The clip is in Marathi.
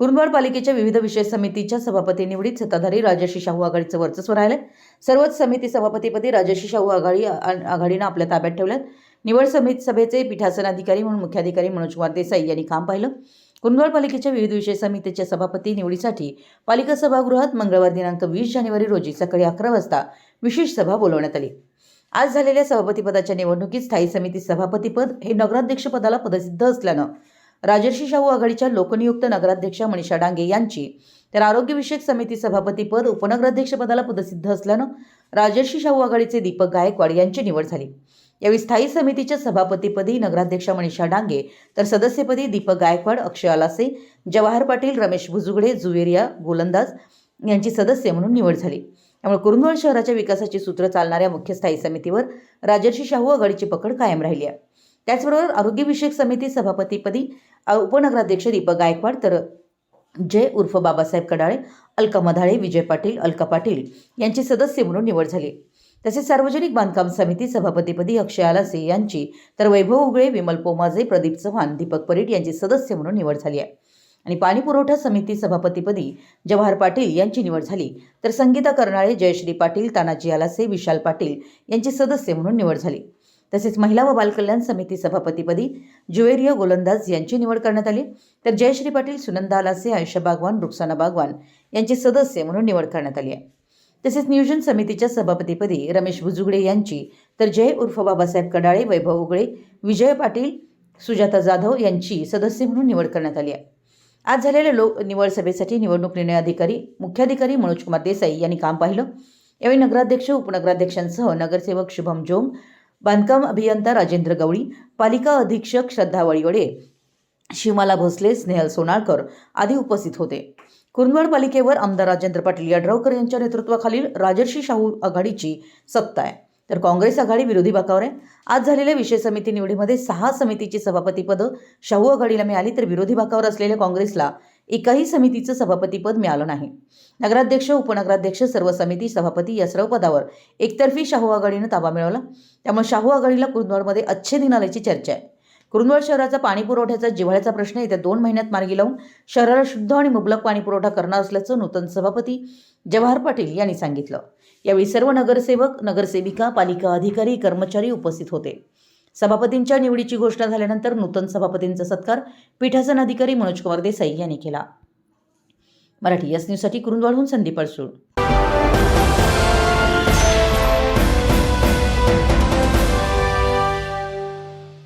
कुरुंदवाड पालिकेच्या विविध विषय समितीच्या सभापती निवडीत सत्ताधारी राजर्षी शाहू आघाडीचं वर्चस्व राहिलं सर्वच समिती सभापतीपदी राजर्षी शाहू आघाडी आघाडीनं आपल्या ताब्यात ठेवल्यात निवड समिती सभेचे पीठासन अधिकारी म्हणून मुख्याधिकारी मनोज कुमार देसाई यांनी काम पाहिलं. कुरुंदवाड पालिकेच्या विविध विषय समितीच्या सभापती निवडीसाठी पालिका सभागृहात मंगळवार दिनांक वीस जानेवारी रोजी सकाळी अकरा वाजता विशेष सभा बोलवण्यात आली. आज झालेल्या सभापतीपदाच्या निवडणुकीत स्थायी समिती सभापतीपद हे नगराध्यक्षपदाला पदसिद्ध असल्यानं राजर्षी शाहू आघाडीच्या लोकनियुक्त नगराध्यक्षा मनीषा डांगे यांची. तर आरोग्यविषयक समिती सभापतीपद उपनगराध्यक्षपदाला पदसिद्ध असल्यानं राजर्षी शाहू आघाडीचे दीपक गायकवाड यांची निवड झाली. यावेळी स्थायी समितीच्या सभापतीपदी नगराध्यक्षा मनीषा डांगे तर सदस्यपदी दीपक गायकवाड अक्षय आलासे जवाहर पाटील रमेश भुजुगडे जुवेरिया गोलंदाज यांची सदस्य म्हणून निवड झाली. त्यामुळे कुरुंदवाड शहराच्या विकासाची सूत्र चालणाऱ्या मुख्य स्थायी समितीवर राजर्षी शाहू आघाडीची पकड कायम राहिली आहे. त्याचबरोबर आरोग्यविषयक समिती सभापतीपदी उपनगराध्यक्ष दीपक गायकवाड तर जय उर्फ बाबासाहेब कडाळे अलका मधाळे विजय पाटील अलका पाटील यांची सदस्य म्हणून निवड झाली. तसेच सार्वजनिक बांधकाम समिती सभापतीपदी अक्षय आलासे यांची तर वैभव उगळे विमल पोमाजे प्रदीप चव्हाण दीपक परीट यांची सदस्य म्हणून निवड झाली आहे. आणि पाणी पुरवठा समिती सभापतीपदी जवाहर पाटील यांची निवड झाली. तर संगीता कर्नाळे जयश्री पाटील तानाजी आलासे विशाल पाटील यांची सदस्य म्हणून निवड झाली. तसेच महिला व बालकल्याण समिती सभापतीपदी ज्युएरिया गोलंदाज यांची निवड करण्यात आली. तर जयश्री पाटील सुनंदा लासे आयुष्य बागवान रुक्साना बागवान यांची सदस्य म्हणून निवड करण्यात आली आहे. तसेच नियोजन समितीच्या सभापतीपदी रमेश भुजुगडे यांची तर जय उर्फ बाबासाहेब कडाळे वैभव उगळे विजय पाटील सुजाता जाधव यांची सदस्य म्हणून निवड करण्यात आली आहे. आज झालेल्या लोक निवड सभेसाठी निवडणूक निर्णय अधिकारी मुख्याधिकारी मनोज कुमार देसाई यांनी काम पाहिलं. यावेळी नगराध्यक्ष उपनगराध्यक्षांसह नगरसेवक शुभम जोम बांधकाम अभियंता राजेंद्र गवळी पालिका अधीक्षक श्रद्धा वळीवडे शिमाला भोसले स्नेहल सोनाळकर आदी उपस्थित होते. कुरुंदवाड पालिकेवर आमदार राजेंद्र पाटील यड्रावकर यांच्या नेतृत्वाखालील राजर्षी शाहू आघाडीची सत्ता आहे. तर काँग्रेस आघाडी विरोधी बाकावर आहे. आज झालेल्या विषय समिती निवडीमध्ये सहा समितीची सभापतीपदं शाहू आघाडीला मिळाली तर विरोधी बाकावर असलेल्या काँग्रेसला एकाही समितीचं सभापतीपद मिळालं नाही. नगराध्यक्ष उपनगराध्यक्ष सर्व समिती सभापती या सर्व पदावर एकतर्फी शाहू आघाडीनं ताबा मिळवला. त्यामुळे शाहू आघाडीला कुरुंदवाडमध्ये अच्छे दिन आल्याची चर्चा आहे. कुरुंदवाड शहराचा पाणी पुरवठ्याचा जिव्हाळ्याचा प्रश्न येत्या दोन महिन्यात मार्गी लावून शहराला शुद्ध आणि मुबलक पाणी पुरवठा करणार असल्याचं नूतन सभापती जवाहर पाटील यांनी सांगितलं. यावेळी सर्व नगरसेवक नगरसेविका पालिका अधिकारी कर्मचारी उपस्थित होते. सभापतींच्या निवडीची घोषणा झाल्यानंतर नूतन सभापतींचा सत्कार पीठासन अधिकारी मनोजकुमार देसाई यांनी केला. मराठी एस न्यूजसाठी कुरुंदवाडहून संदीप अडसूळ.